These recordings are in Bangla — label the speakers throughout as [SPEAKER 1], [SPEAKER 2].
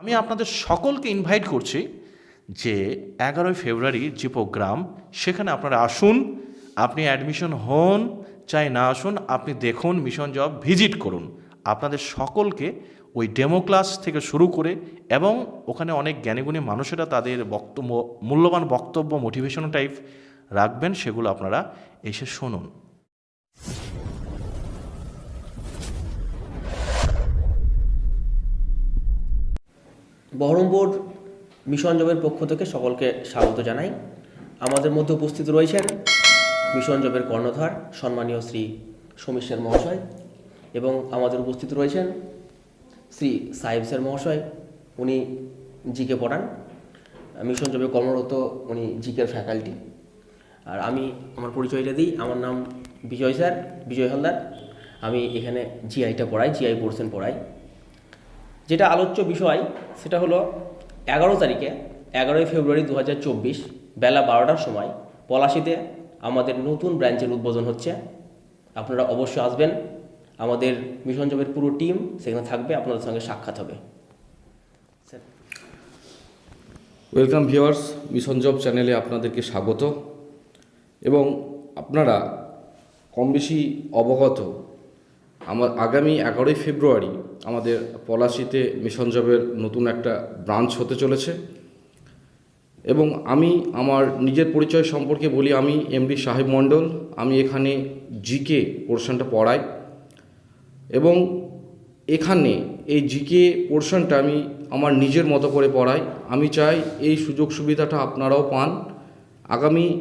[SPEAKER 1] আমি আপনাদের সকলকে ইনভাইট করছি যে এগারোই ফেব্রুয়ারি যে প্রোগ্রাম সেখানে আপনারা আসুন, আপনি অ্যাডমিশন হন, চাই না আসুন, আপনি দেখুন মিশন জব ভিজিট করুন। আপনাদের সকলকে ওই ডেমো ক্লাস থেকে শুরু করে এবং ওখানে অনেক জ্ঞানীগুণী মানুষেরা তাদের বক্তব্য, মূল্যবান বক্তব্য মোটিভেশন টাইপ রাখবেন, সেগুলো আপনারা এসে শুনুন।
[SPEAKER 2] বহরমপুর মিশন জবের পক্ষ থেকে সকলকে স্বাগত জানাই। আমাদের মধ্যে উপস্থিত রয়েছেন মিশন জবের কর্ণধার সম্মানীয় শ্রী সমীর মহাশয় এবং আমাদের উপস্থিত রয়েছেন শ্রী সাহেব স্যার মহাশয়, উনি জিকে পড়ান। মিশন জবে কর্মরত উনি জিকের ফ্যাকাল্টি। আর আমি আমার পরিচয়টা দিই, আমার নাম বিজয় স্যার, বিজয় হালদার। আমি এখানে জিআইটা পড়াই জিআই পোর্শন পড়াই। যেটা আলোচ্য বিষয় সেটা হলো এগারো তারিখে এগারোই ফেব্রুয়ারি দু হাজার চব্বিশ বেলা বারোটার সময় পলাশিতে আমাদের নতুন ব্রাঞ্চের উদ্বোধন হচ্ছে। আপনারা অবশ্যই আসবেন। আমাদের মিশন জবের পুরো টিম সেখানে থাকবে আপনাদের সঙ্গে সাক্ষাৎ হবে।
[SPEAKER 3] ওয়েলকাম ভিউয়ার্স মিশন জব চ্যানেলে আপনাদেরকে স্বাগত। এবং আপনারা কম বেশি অবগত আমার আগামী এগারোই ফেব্রুয়ারি আমাদের পলাশিতে মিশন জবের নতুন একটা ব্রাঞ্চ হতে চলেছে। এবং আমি আমার নিজের পরিচয় সম্পর্কে বলি, আমি এমডি সাহেব মণ্ডল, আমি এখানে জিকে পোর্শনটা পড়াই। এবং এখানে এই জিকে পোর্শনটা আমি আমার নিজের মতো করে পড়াই। আমি চাই এই সুযোগ সুবিধাটা আপনারাও পান। আগামী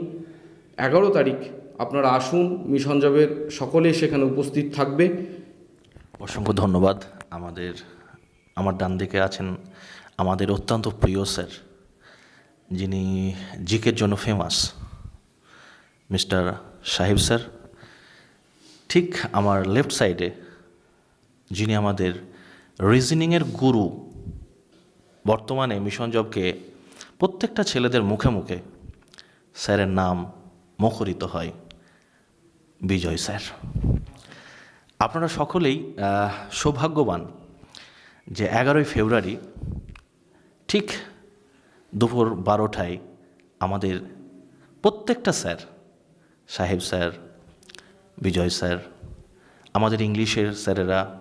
[SPEAKER 3] এগারো তারিখ আপনারা আসুন, মিশন জবের সকলে সেখানে উপস্থিত থাকবে।
[SPEAKER 1] অসংখ্য ধন্যবাদ। আমাদের, আমার ডান দিকে আছেন আমাদের অত্যন্ত প্রিয় স্যার, যিনি জিকের জন্য ফেমাস মিস্টার সাহেব স্যার। ঠিক আমার লেফট সাইডে যিনি আমাদের রিজনিংয়ের গুরু বর্তমানে মিশন জবকে প্রত্যেকটা ছেলেদের মুখে মুখে স্যারের নাম মুখরিত হয়। বিজয়, স্যার। আপনারা সকলেই সৌভাগ্যবান যে এগারোই ফেব্রুয়ারি ঠিক দুপুর বারোটায় আমাদের প্রত্যেকটা স্যার, সাহেব স্যার, বিজয় স্যার, আমাদের ইংলিশের স্যারেরা,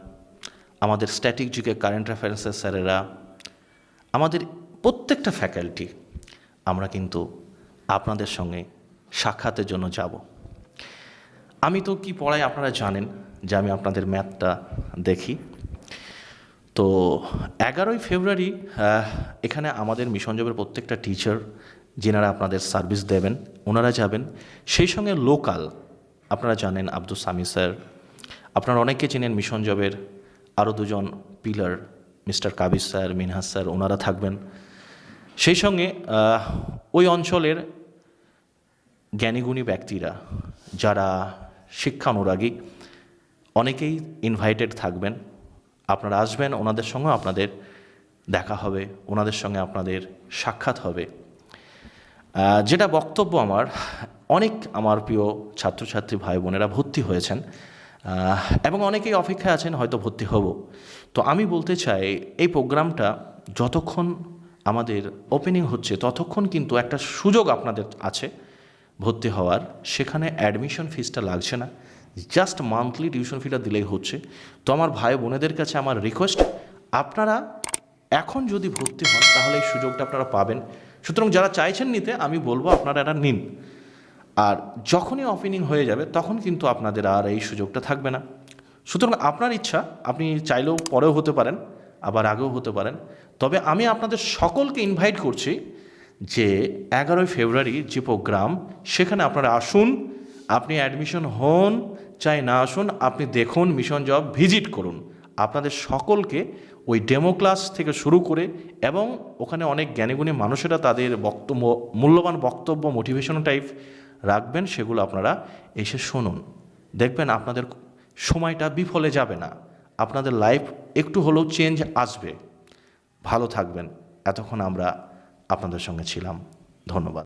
[SPEAKER 1] আমাদের স্ট্যাটিক যুগে কারেন্ট অ্যাফেয়ার্সের স্যারেরা, আমাদের প্রত্যেকটা ফ্যাকাল্টি আমরা কিন্তু আপনাদের সঙ্গে সাক্ষাতের জন্য যাব। আমি তো কি পড়াই আপনারা জানেন যে আমি আপনাদের ম্যাথটা দেখি? তো এগারোই ফেব্রুয়ারি এখানে আমাদের মিশন জবের প্রত্যেকটা টিচার যিনারা আপনাদের সার্ভিস দেবেন, ওনারা যাবেন। সেই সঙ্গে লোকাল আপনারা জানেন আব্দুল সামি স্যার আপনারা অনেকে চেনেন মিশন জবের আরও দুজন pillar mister Kabir sir Minhas sir ওনারা থাকবেন। সেই সঙ্গে ওই অঞ্চলের জ্ঞানীগুণী ব্যক্তিরা, যারা শিক্ষা অনুরাগী, অনেকেই ইনভাইটেড থাকবেন। আপনারা আসবেন, ওনাদের সঙ্গে আপনাদের দেখা হবে, ওনাদের সঙ্গে আপনাদের সাক্ষাৎ হবে। যেটা বক্তব্য আমার, অনেক আমার প্রিয় ছাত্রছাত্রী ভাই বোনেরা ভর্তি হয়েছেন এবং অনেকেই অপেক্ষায় আছেন, হয়তো ভর্তি হব। তো আমি বলতে চাই, এই প্রোগ্রামটা যতক্ষণ আমাদের ওপেনিং হচ্ছে, ততক্ষণ কিন্তু একটা সুযোগ আপনাদের আছে। ভর্তি হওয়ার, সেখানে অ্যাডমিশন ফিসটা লাগছে না। জাস্ট মান্থলি টিউশন ফিটা দিলেই হচ্ছে। তো আমার ভাই বোনেদের কাছে আমার রিকোয়েস্ট আপনারা এখন যদি ভর্তি হন, তাহলে এই সুযোগটা আপনারা পাবেন। সুতরাং যারা চাইছেন নিতে, আমি বলব আপনারা এটা নিন। আর যখনই ওপেনিং হয়ে যাবে, তখন কিন্তু আপনাদের আর এই সুযোগটা থাকবে না। সুতরাং আপনার ইচ্ছা, আপনি চাইলেও পরেও হতে পারেন, আবার আগেও হতে পারেন। তবে আমি আপনাদের সকলকে ইনভাইট করছি যে এগারোই ফেব্রুয়ারি যে প্রোগ্রাম, সেখানে আপনারা আসুন, আপনি অ্যাডমিশন হন, চাই না আসুন, আপনি দেখুন মিশন জব ভিজিট করুন। আপনাদের সকলকে ওই ডেমো ক্লাস থেকে শুরু করে এবং ওখানে অনেক জ্ঞানীগুণী মানুষেরা তাদের বক্তব্য, মূল্যবান বক্তব্য মোটিভেশন টাইপ রাখবেন, সেগুলো আপনারা এসে শুনুন। দেখবেন আপনাদের সময়টা বিফলে যাবে না। আপনাদের লাইফ একটু হলেও চেঞ্জ আসবে। ভালো থাকবেন। এতক্ষণ আমরা আপনাদের সঙ্গে ছিলাম। ধন্যবাদ।